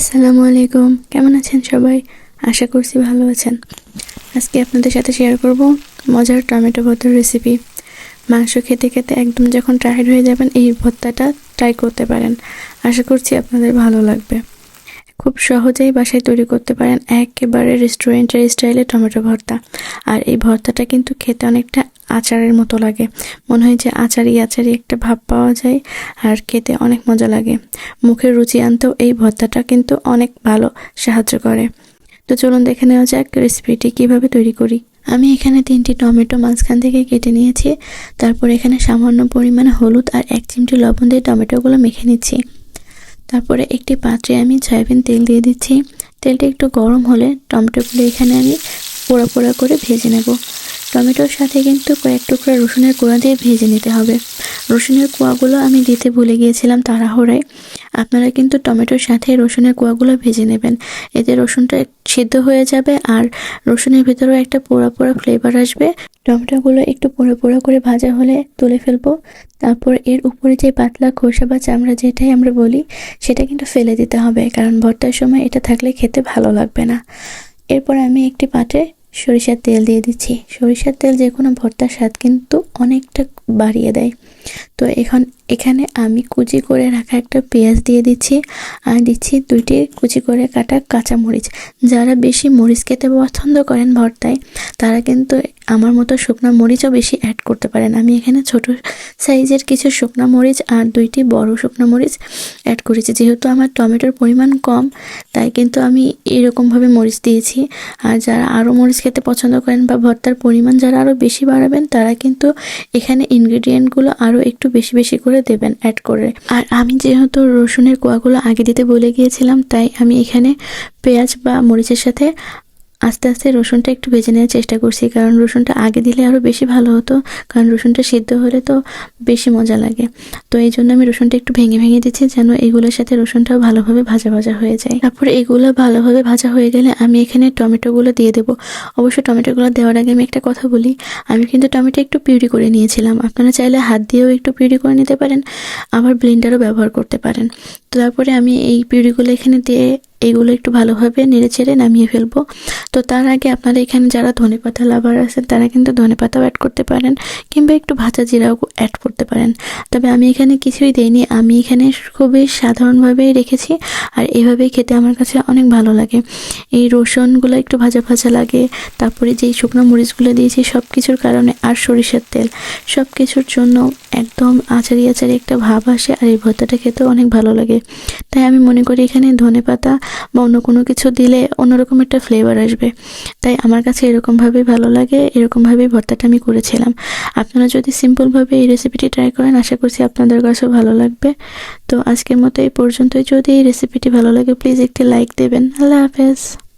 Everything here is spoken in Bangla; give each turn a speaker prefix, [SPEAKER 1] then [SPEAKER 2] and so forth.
[SPEAKER 1] আসসালামু আলাইকুম। কেমন আছেন সবাই? আশা করছি ভালো আছেন। আজকে আপনাদের সাথে শেয়ার করব মজার টমেটো ভর্তার রেসিপি মাংস খেতে খেতে একদম যখন টায়ার্ড হয়ে যাবেন, এই ভর্তাটা ট্রাই করতে পারেন। আশা করছি আপনাদের ভালো লাগবে। খুব সহজেই বাসায় তৈরি করতে পারেন একেবারে রেস্টুরেন্টের স্টাইলে টমেটো ভর্তা। আর এই ভর্তাটা কিন্তু খেতে অনেকটা আচারের মতো লাগে। মনে হয় যে আচারি আচারি একটা ভাব পাওয়া যায় আর খেতে অনেক মজা লাগে। মুখের রুচি আনতেও এই ভর্তাটা কিন্তু অনেক ভালো সাহায্য করে। তো চলুন দেখে নেওয়া যাক রেসিপিটি কীভাবে তৈরি করি। আমি এখানে তিনটি টমেটো মাঝখান থেকে কেটে নিয়েছি। তারপর এখানে সামান্য পরিমাণে হলুদ আর এক চিমটি লবণ দিয়ে টমেটোগুলো মেখে নিচ্ছি। তারপরে একটি পাত্রে আমি সয়াবিন তেল দিয়ে দিচ্ছি। তেলটা একটু গরম হলে টমেটোগুলো এখানে আমি পোড়া পোড়া করে ভেজে নেব। টমেটোর সাথে কিন্তু কয়েক টুকরা রসুনের কোয়া দিয়ে ভেজে নিতে হবে। রসুনের কোয়াগুলো আমি দিতে ভুলে গিয়েছিলাম তাড়াহুড়ায়। আপনারা কিন্তু টমেটোর সাথে রসুনের কোয়াগুলো ভেজে নেবেন। এতে রসুনটা সিদ্ধ হয়ে যাবে আর রসুনের ভেতরেও একটা পোড়া পোড়া ফ্লেভার আসবে। টমেটোগুলো একটু পোড়া পোড়া করে ভাজা হলে তুলে ফেলব। তারপর এর উপরে যে পাতলা খোসা বা চামড়া যেটাই আমরা বলি, সেটা কিন্তু ফেলে দিতে হবে, কারণ ভর্তার সময় এটা থাকলে খেতে ভালো লাগবে না। এরপর আমি একটি পাত্রে সরিষার তেল দিয়ে দিচ্ছি। সরিষার তেল যে কোনো ভর্তার স্বাদ কিন্তু অনেকটা বাড়িয়ে দেয়। তো এখন এখানে আমি কুচি করে রাখা একটা পেঁয়াজ দিয়ে দিচ্ছি। আর দিচ্ছি দুইটি কুচি করে কাটা কাঁচা মরিচ। যারা বেশি মরিচ খেতে পছন্দ করেন ভর্তায়, তারা কিন্তু আমার মতো শুকনো মরিচও বেশি অ্যাড করতে পারেন। আমি এখানে ছোট সাইজের কিছু শুকনো মরিচ আর দুইটি বড় শুকনো মরিচ অ্যাড করেছি। যেহেতু আমার টমেটোর পরিমাণ কম, তাই কিন্তু আমি এরকমভাবে মরিচ দিয়েছি। আর যারা আরও মরিচ খেতে পছন্দ করেন বা ভর্তার পরিমাণ যারা আরও বেশি বাড়াবেন, তারা কিন্তু এখানে ইনগ্রিডিয়েন্টগুলো আরও একটু বেশি বেশি করে দেবেন অ্যাড করে। আর আমি যেহেতু রসুনের কোয়াগুলো আগে দিতে বলে গিয়েছিলাম, তাই আমি এখানে পেঁয়াজ বা মরিচের সাথে আস্তে আস্তে রসুনটা একটু ভেজে নেওয়ার চেষ্টা করছি, কারণ রসুনটা আগে দিলে আরও বেশি ভালো হতো, কারণ রসুনটা সিদ্ধ হলে তো বেশি মজা লাগে। তো এই জন্য আমি রসুনটা একটু ভেঙে ভেঙে দিচ্ছি যেন এগুলোর সাথে রসুনটাও ভালোভাবে ভাজা ভাজা হয়ে যায়। তারপরে এগুলো ভালোভাবে ভাজা হয়ে গেলে আমি এখানে টমেটোগুলো দিয়ে দেবো। অবশ্য টমেটোগুলো দেওয়ার আগে আমি একটা কথা বলি, আমি কিন্তু টমেটো একটু পিউরি করে নিয়েছিলাম। আপনারা চাইলে হাত দিয়েও একটু পিউরি করে নিতে পারেন, আবার ব্লেন্ডারও ব্যবহার করতে পারেন। তো তারপরে আমি এই পিউরিগুলো এখানে দিয়ে এগুলো একটু ভালোভাবে নেড়ে ছেড়ে নামিয়ে ফেলব। তো তার আগে আপনারা এখানে যারা ধনে পাতা লাভার আছেন, তারা কিন্তু ধনে পাতাও অ্যাড করতে পারেন কিংবা একটু ভাজা জিরাও অ্যাড করতে পারেন। তবে আমি এখানে কিছুই দিইনি, আমি এখানে খুবই সাধারণভাবেই রেখেছি আর এভাবেই খেতে আমার কাছে অনেক ভালো লাগে। এই রসুনগুলো একটু ভাজা ভাজা লাগে, তারপরে যেই শুকনো মরিচগুলো দিয়েছি সব কিছুর কারণে আর সরিষার তেল। সব কিছুর জন্য একদম আচারি আচারি একটা ভাব আসে আর এই ভর্তাটা খেতেও অনেক ভালো লাগে। তাই আমি মনে করি এখানে ধনে পাতা বা অন্য কোনো কিছু দিলে অন্যরকম একটা ফ্লেভার আসবে। তাই আমার কাছে এরকমভাবেই ভালো লাগে, এরকমভাবেই ভর্তাটা আমি করেছিলাম। আপনারা যদি সিম্পলভাবে এই রেসিপিটি ট্রাই করেন, আশা করছি আপনাদের কাছেও ভালো লাগবে। তো আজকের মতো এই পর্যন্তই। যদি এই রেসিপিটি ভালো লাগে প্লিজ একটি লাইক দেবেন। আল্লাহ হাফেজ।